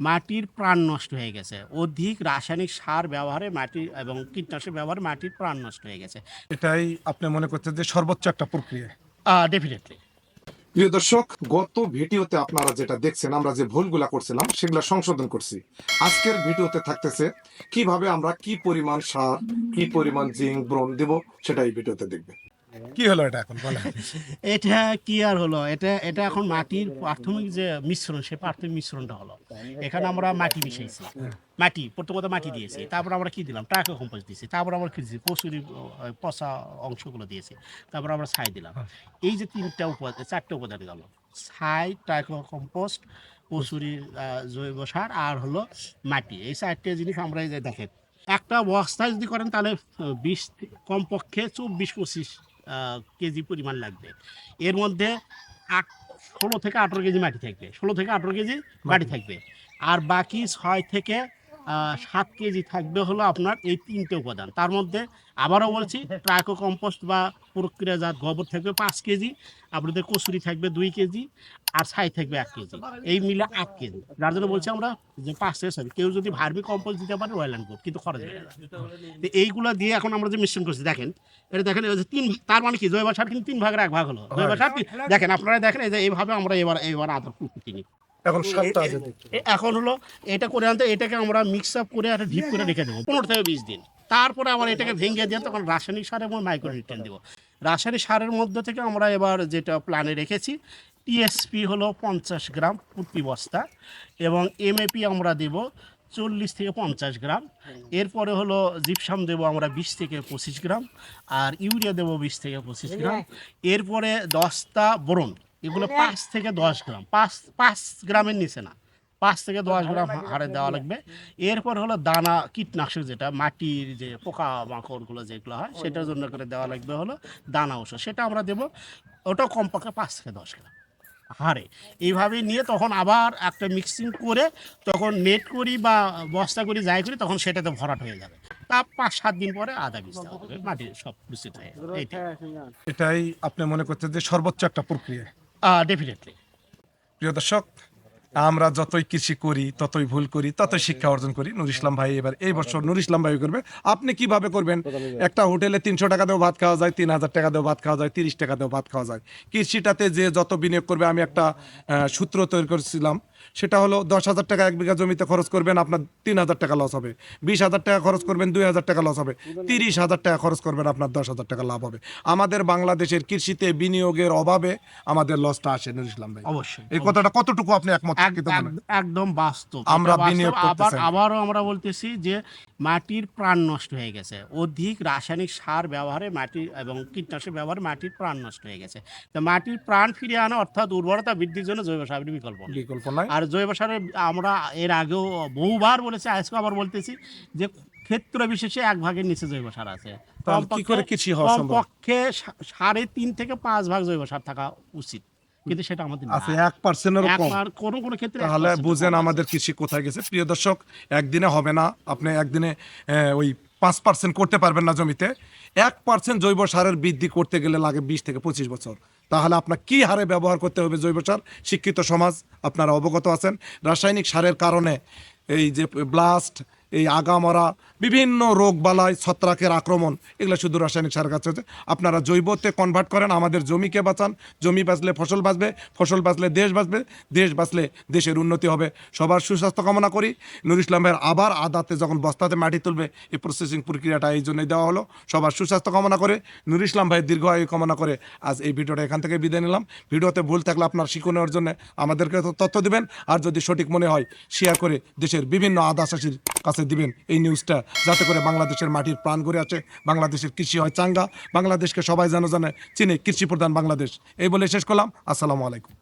মাটির প্রাণ নষ্ট হয়ে গেছে। অধিক রাসায়নিক সার ব্যবহারে মাটি এবং কীটনাশক ব্যবহারে মাটির প্রাণ নষ্ট হয়ে গেছে। এটাই আপনি মনে করছেন যে সর্বোচ্চ একটা প্রক্রিয়া? ডেফিনেটলি প্রিয় দর্শক গত ভিডিওতে আপনারা যেটা দেখছেন আমরা যে ভুলগুলা করছিলাম সেগুলো সংশোধন করছি। আজকের ভিডিওতে থাকতেছে কীভাবে আমরা কি পরিমাণ সার কি পরিমাণ জিঙ্ক ব্রোম দেব সেটাই ভিডিওতে দেখবে কি হলো এটা এখন? বলেন। এটা কি আর হলো? এটা এটা এখন মাটির প্রাথমিক যে মিশ্রণ সে প্রাথমিক মিশ্রণটা হলো। এখানে আমরা মাটি মিশাইছি। মাটি প্রথমত মাটি দিয়েছি। তারপর আমরা কি দিলাম? ট্রাকো কম্পোজ দিয়েছি। তারপর আমরা কি দিয়েছি? আহ, পচা অংশগুলো দিয়েছি। তারপর আমরা ছাই দিলাম। এই যে তিনটা উপাদান চারটে উপাদান গেল। ছাই ট্রাকো কম্পোস্ট কসুরি জৈব সার আর হলো মাটি। এই চারটে জিনিস আমরা এই যে দেখেন। একটা বস্তায় যদি করেন তাহলে বিশ কমপক্ষে চব্বিশ পঁচিশ কেজি পরিমাণ লাগবে। এর মধ্যে আট ষোলো থেকে আঠেরো কেজি মাটি থাকবে। ষোলো থেকে আঠেরো কেজি মাটি থাকবে। আর বাকি ছয় থেকে সাত কেজি থাকবে হলো আপনার এই তিনটে উপাদান। তার মধ্যে আবারও বলছি ট্রাকো কম্পোস্ট বা প্রক্রিয়াজাত গোবর থাকবে পাঁচ কেজি, আপনাদের কচুরি থাকবে দুই কেজি, আর ছাই থাকবে এক কেজি। এই মিলে আট কেজি। যার জন্য বলছি আমরা যে পাঁচ ছয় কেউ যদি ভার্মি কম্পোস্ট দিতে পারে, রয়্যাল অ্যান্ড কিন্তু খরচ না। তো এইগুলো দিয়ে এখন আমরা যে মিশ্রণ করছি, দেখেন, এটা দেখেন যে তিন তার মানে কি? জৈব সার কিন্তু তিন ভাগের এক ভাগ হলো। জৈব সার দেখেন, আপনারা দেখেন, এই যে এইভাবে আমরা এবার এবার আদর কিনি এখন সাতটা আছে এখন হলো এটা করে আনতে এটাকে আমরা মিক্স আপ করে একটা ঢিপ করে রেখে দেবো পনেরো থেকে বিশ দিন। তারপরে আবার এটাকে ভেঙে দিয়ে তখন রাসায়নিক সার এবং মাইক্রোনিউট্রিয়েন্ট দেবো। রাসায়নিক সারের মধ্যে থেকে আমরা এবার যেটা প্ল্যানে রেখেছি টিএসপি হলো পঞ্চাশ গ্রাম প্রতি বস্তা এবং এমএপি আমরা দেব চল্লিশ থেকে পঞ্চাশ গ্রাম। এরপরে হলো জিপসাম দেবো আমরা বিশ থেকে পঁচিশ গ্রাম আর ইউরিয়া দেবো বিশ থেকে পঁচিশ গ্রাম। এরপরে দশটা বোরন এগুলো পাঁচ থেকে দশ গ্রাম পাঁচ পাঁচ গ্রামের নিচে না। পাঁচ থেকে দশ গ্রাম হারে দেওয়া লাগবে। এরপর হলো দানা কীটনাশক যেটা মাটির যে পোকা মাকড়গুলো যেগুলো হয় সেটার জন্য করে দেওয়া লাগবে হলো দানা ওষুধ সেটা আমরা দেবো ওটাও কমপক্ষে পাঁচ থেকে দশ গ্রাম হারে এইভাবে নিয়ে তখন আবার একটা মিক্সিং করে তখন নেট করি বা বস্তা করি যাই করি তখন সেটাতে ভরাট হয়ে যাবে। তা পাঁচ সাত দিন পরে আদা বীজ দেওয়া হবে। মাটি সব হয়ে এইটাই। এটাই আপনি মনে করছেন যে সর্বোচ্চ একটা প্রক্রিয়া। ডেফিনেটলি প্রিয় দর্শক আমরা যতই কৃষি করি ততই ভুল করি ততই শিক্ষা অর্জন করি। নুর ইসলাম ভাই এবার এই বছর নুর ইসলাম ভাই করবে। আপনি কীভাবে করবেন? একটা হোটেলে তিনশো টাকা দেও ভাত খাওয়া যায় তিন হাজার টাকা দেও ভাত খাওয়া যায় তিরিশ টাকা দেও ভাত খাওয়া যায়। কৃষিটাতে যে যত বিনিয়োগ করবে আমি একটা সূত্র তৈরি করেছিলাম। সেটা হলো দশ হাজার টাকা এক বিঘা জমিতে খরচ করবেন আপনার তিন হাজার টাকা লস হবে। বিশ হাজার টাকা খরচ করবেন দুই হাজার টাকা লস হবে। তিরিশ হাজার টাকা খরচ করবেন আপনার দশ হাজার টাকা লাভ হবে। আমাদের বাংলাদেশের কৃষিতে বিনিয়োগের অভাবে আমাদের লসটা আসে নুর ইসলাম ভাই। অবশ্যই। এই কথাটা কতটুকু আপনি একমত একদম বাস্তব। আমরা আবার আবারও আমরা বলতেছি যে মাটির প্রাণ নষ্ট হয়ে গেছে। অধিক রাসায়নিক সার ব্যবহারে মাটি এবং কীটনাশক ব্যবহারে মাটির প্রাণ নষ্ট হয়ে গেছে। তো মাটির প্রাণ ফিরিয়ে আনা অর্থাৎ উর্বরতা বৃদ্ধির জন্য জৈব সারের বিকল্প বিকল্প নাই। আর জৈব সারের আমরা এর আগেও বহুবার বলেছি আজকে আবার বলতেছি যে ক্ষেত্র বিশেষে এক ভাগের নিচে জৈব সার আছে। কমপক্ষে-? সাড়ে তিন থেকে পাঁচ ভাগ জৈব সার থাকা উচিত। কিন্তু সেটা আমাদের আছে এক পার্সেন্টেরও কম। একবার কোনো কোনো ক্ষেত্রে তাহলে বুঝেন আমাদের কৃষি কোথায় গেছে। প্রিয় দর্শক একদিনে হবে না। আপনি একদিনে ওই পাঁচ পার্সেন্ট করতে পারবেন না জমিতে। এক পার্সেন্ট জৈব সারের বৃদ্ধি করতে গেলে লাগে বিশ থেকে পঁচিশ বছর। তাহলে আপনার কি হারে ব্যবহার করতে হবে জৈব সার? শিক্ষিত সমাজ আপনারা অবগত আছেন। রাসায়নিক সারের কারণে এই যে ব্লাস্ট এই আগামরা, বিভিন্ন রোগ বালাই ছত্রাকের আক্রমণ, এগুলো শুধু রাসায়নিক সার কাছে হচ্ছে। আপনারা জৈবতে কনভার্ট করেন, আমাদের জমিকে বাঁচান। জমি বাঁচলে ফসল বাঁচবে, ফসল বাঁচলে দেশ বাঁচবে, দেশ বাঁচলে দেশের উন্নতি হবে। সবার সুস্বাস্থ্য কামনা করি। নুর ইসলাম ভাইয়ের আবার আদাতে যখন বস্তাতে মাটি তুলবে, এই প্রসেসিং প্রক্রিয়াটা এই জন্যই দেওয়া হলো। সবার সুস্বাস্থ্য কামনা করে। নুর ইসলাম ভাইয়ের দীর্ঘ আয়ু কামনা করে আজ এই ভিডিওটা এখান থেকে বিদায় নিলাম। ভিডিওতে ভুল থাকলে আপনার শিক্ষণের জন্য আমাদেরকে তথ্য দিবেন। আর যদি সঠিক মনে হয় শেয়ার করে দেশের বিভিন্ন আদা চাষির কাছে দিবেন এই নিউজটা যাতে করে বাংলাদেশের মাটির প্রাণ ঘুরে আছে, বাংলাদেশের কৃষি হয় চাঙ্গা, বাংলাদেশকে সবাই যেন জানে, চিনে কৃষি প্রধান বাংলাদেশ। এই বলে শেষ করলাম। আসসালামু আলাইকুম।